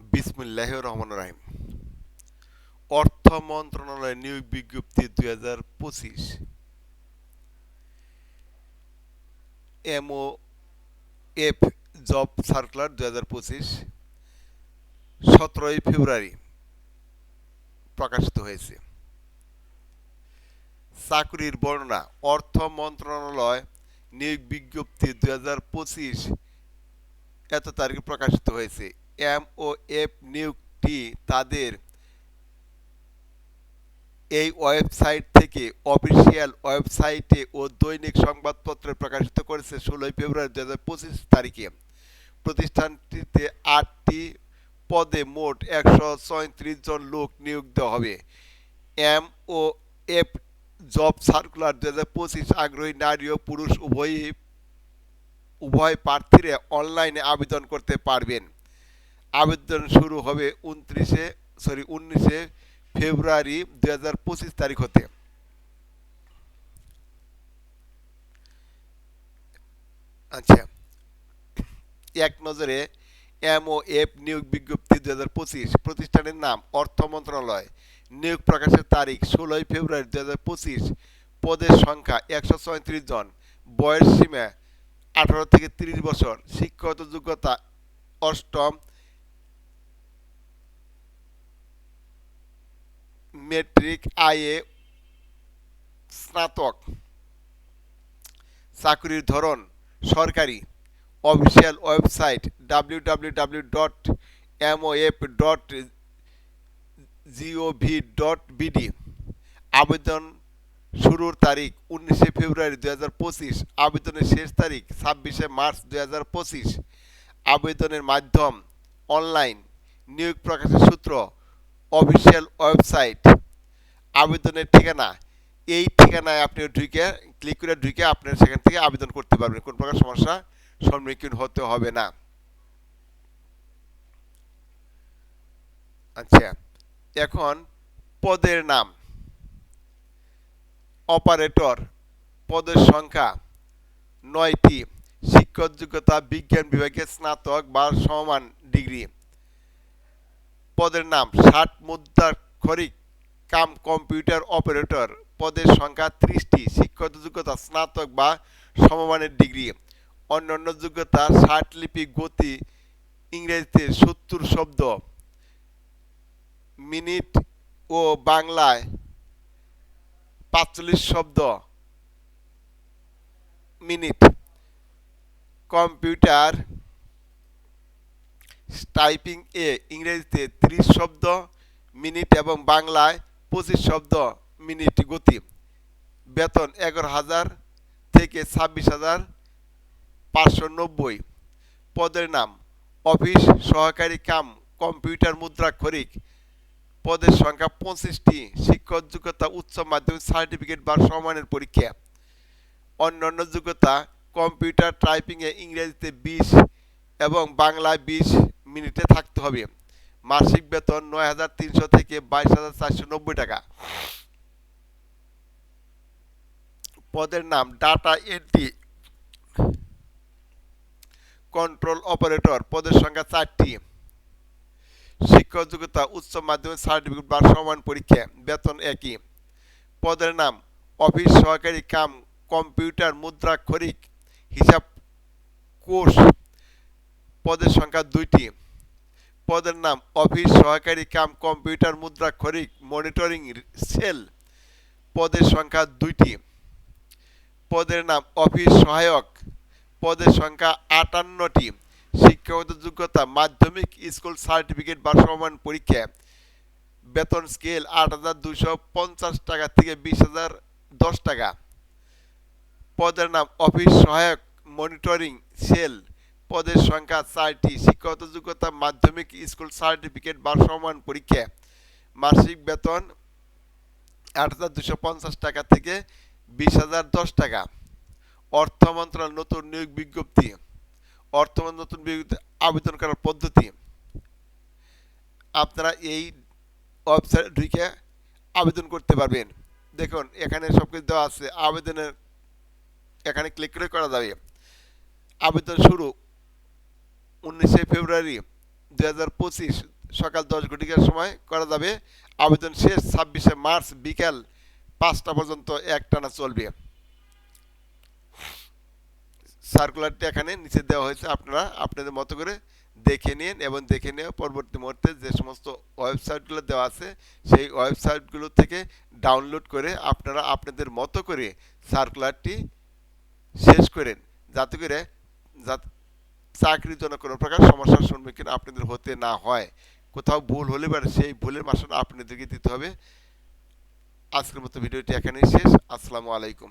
বিসমুল্লাহ রহমান রাহিম। অর্থ মন্ত্রণালয়ের নিয়োগ বিজ্ঞপ্তি দুই হাজার পঁচিশ। এমও এফ জব সার্কুলার দুই হাজার পঁচিশ, সতেরোই ফেব্রুয়ারি প্রকাশিত হয়েছে। চাকরির বর্ণনা অর্থ মন্ত্রণালয় নিয়োগ বিজ্ঞপ্তি দুই হাজার পঁচিশ এত তারিখে প্রকাশিত হয়েছে। এম ও এফ নিয়োগটি তাদের এই ওয়েবসাইট থেকে অফিসিয়াল ওয়েবসাইটে ও দৈনিক সংবাদপত্রে প্রকাশিত করেছে ষোলোই ফেব্রুয়ারি দু হাজার পঁচিশ তারিখে। প্রতিষ্ঠানটিতে আটটি পদে মোট একশো ছয়ত্রিশ জন লোক নিয়োগ দেওয়া হবে। M O F job circular দু হাজার পঁচিশ আগ্রহী নারী ও পুরুষ উভয়ই, উভয় প্রার্থীরা অনলাইনে আবেদন করতে পারবেন। আবেদন শুরু হবে উনত্রিশে সরি উনিশে ফেব্রুয়ারি দুই হাজার পঁচিশ তারিখ হতে। আচ্ছা এক নজরে এম ও এফ নিয়োগ বিজ্ঞপ্তি দুই হাজার পঁচিশ, প্রতিষ্ঠানের নাম, অর্থ মন্ত্রণালয়, নিয়োগ প্রকাশের তারিখ, ষোলোই ফেব্রুয়ারি দুই হাজার পঁচিশ, পদের সংখ্যা একশো ছয়ত্রিশ জন, বয়স সীমা আঠারো থেকে তিরিশ বছর, শিক্ষাগত যোগ্যতা অষ্টম মেট্রিক আইএ স্নাতক। চাকরির ধরন সরকারি। Official website W W W dot MOF dot GOV dot BD আবেদন শুরুর তারিখ উনিশে ফেব্রুয়ারি দু হাজার পঁচিশ, আবেদনের শেষ তারিখ ছাব্বিশে মার্চ দু হাজার পঁচিশ। আবেদনের মাধ্যম অনলাইন। নিয়োগ প্রকাশের সূত্র অফিসিয়াল ওয়েবসাইট আবেদনের ঠিকানা। এই ঠিকানায় আপনি ঢুকে, ক্লিক করে ঢুকে আপনার সেখান থেকে আবেদন করতে পারবেন। কোন প্রকার সমস্যা সম্মুখীন হতে হবে না। আচ্ছা এখন পদের নাম। অপারেটর, পদের সংখ্যা নয়টি। শিক্ষক যোগ্যতা বিজ্ঞান বিভাগে স্নাতক বা সমান ডিগ্রি। পদের নাম ষাট মুদ্রাক্ষরিক কাম কম্পিউটার অপারেটর পদের সংখ্যা ত্রিশটি, শিক্ষক যোগ্যতা স্নাতক বা সমমানের ডিগ্রি। অন্যান্য যোগ্যতা ষাট লিপি গতি, ইংরেজিতে সত্তর শব্দ। মিনিট ও বাংলায় পাঁচচল্লিশ শব্দ। মিনিট। কম্পিউটার টাইপিং এ ইংরেজিতে ত্রিশ শব্দ মিনিট এবং বাংলায় পঁচিশ শব্দ মিনিট গতি। বেতন এগারো হাজার থেকে ছাব্বিশ হাজার পাঁচশো নব্বই। পদের নাম, অফিস, সহকারী কাম, কম্পিউটার মুদ্রাক্ষরিক পদের সংখ্যা পঁচিশটি, শিক্ষক যোগ্যতা উচ্চ মাধ্যমিক সার্টিফিকেট বা সমানের পরীক্ষা। অন্যান্য যোগ্যতা, কম্পিউটার টাইপিংয়ে ইংরেজিতে বিশ এবং বাংলায় বিশ। মিনিটে থাকতে হবে। মাসিক বেতন নয় হাজার তিনশো থেকে বাইশ হাজার চারশো নব্বই টাকা। পদের নাম ডাটা এন্ট্রি। কন্ট্রোল অপারেটর, পদের সংখ্যা চারটি। শিক্ষক যোগ্যতা, উচ্চ মাধ্যমিক সার্টিফিকেট বা সমান পরীক্ষা, বেতন একই। পদের নাম অফিস সহকারী কাম, কম্পিউটার মুদ্রাক্ষরিক হিসাব কোর্স পদের সংখ্যা দুইটি। পদের নাম অফিস সহকারী কাম কম্পিউটার মুদ্রা খরিক মনিটরিং সেল পদের সংখ্যা দুইটি। পদের নাম অফিস সহায়ক পদের সংখ্যা আটান্নটি। শিক্ষাগত যোগ্যতা মাধ্যমিক স্কুল সার্টিফিকেট বা সমান পরীক্ষা। বেতন স্কেল আট হাজার দুশো পঞ্চাশ টাকা থেকে বিশ হাজার দশ টাকা। পদের নাম অফিস সহায়ক মনিটরিং সেল পদের সংখ্যা চারটি, শিক্ষাগত যোগ্যতা, মাধ্যমিক স্কুল সার্টিফিকেট বা সমান পরীক্ষা। মাসিক বেতন আট হাজার দুশো পঞ্চাশ টাকা থেকে বিশ হাজার দশ টাকা। অর্থ মন্ত্রণালয় নতুন নিয়োগ বিজ্ঞপ্তি। অর্থ নতুন বিজ্ঞপ্তি আবেদন করার পদ্ধতি। আপনারা এই ওয়েবসাইট ঢুকে আবেদন করতে পারবেন। দেখুন, এখানে সব কিছু দেওয়া আছে। আবেদনের, এখানে ক্লিক করে করা যাবে। আবেদন শুরু। উনিশে ফেব্রুয়ারি দু হাজার পঁচিশ সকাল দশ ঘটিকার সময় করা যাবে। আবেদন শেষ ছাব্বিশে মার্চ বিকাল পাঁচটা পর্যন্ত একটানা চলবে। সার্কুলারটি এখানে নিচে দেওয়া হয়েছে। আপনারা আপনাদের মতো করে দেখে নিন এবং দেখে নিয়ে পরবর্তী মুহূর্তে যে সমস্ত ওয়েবসাইটগুলো দেওয়া আছে, সেই ওয়েবসাইটগুলো থেকে ডাউনলোড করে আপনারা আপনাদের মতো করে সার্কুলারটি শেষ করেন যাতে করে যাতে চাকরির জন্য কোনো প্রকার সমস্যার সম্মুখীন আপনাদের হতে না হয়। কোথাও ভুল হলে পারে সেই ভুলের মাসটা আপনাদেরকে দিতে হবে। আজকের মতো ভিডিওটি এখানেই শেষ। আসসালামু আলাইকুম।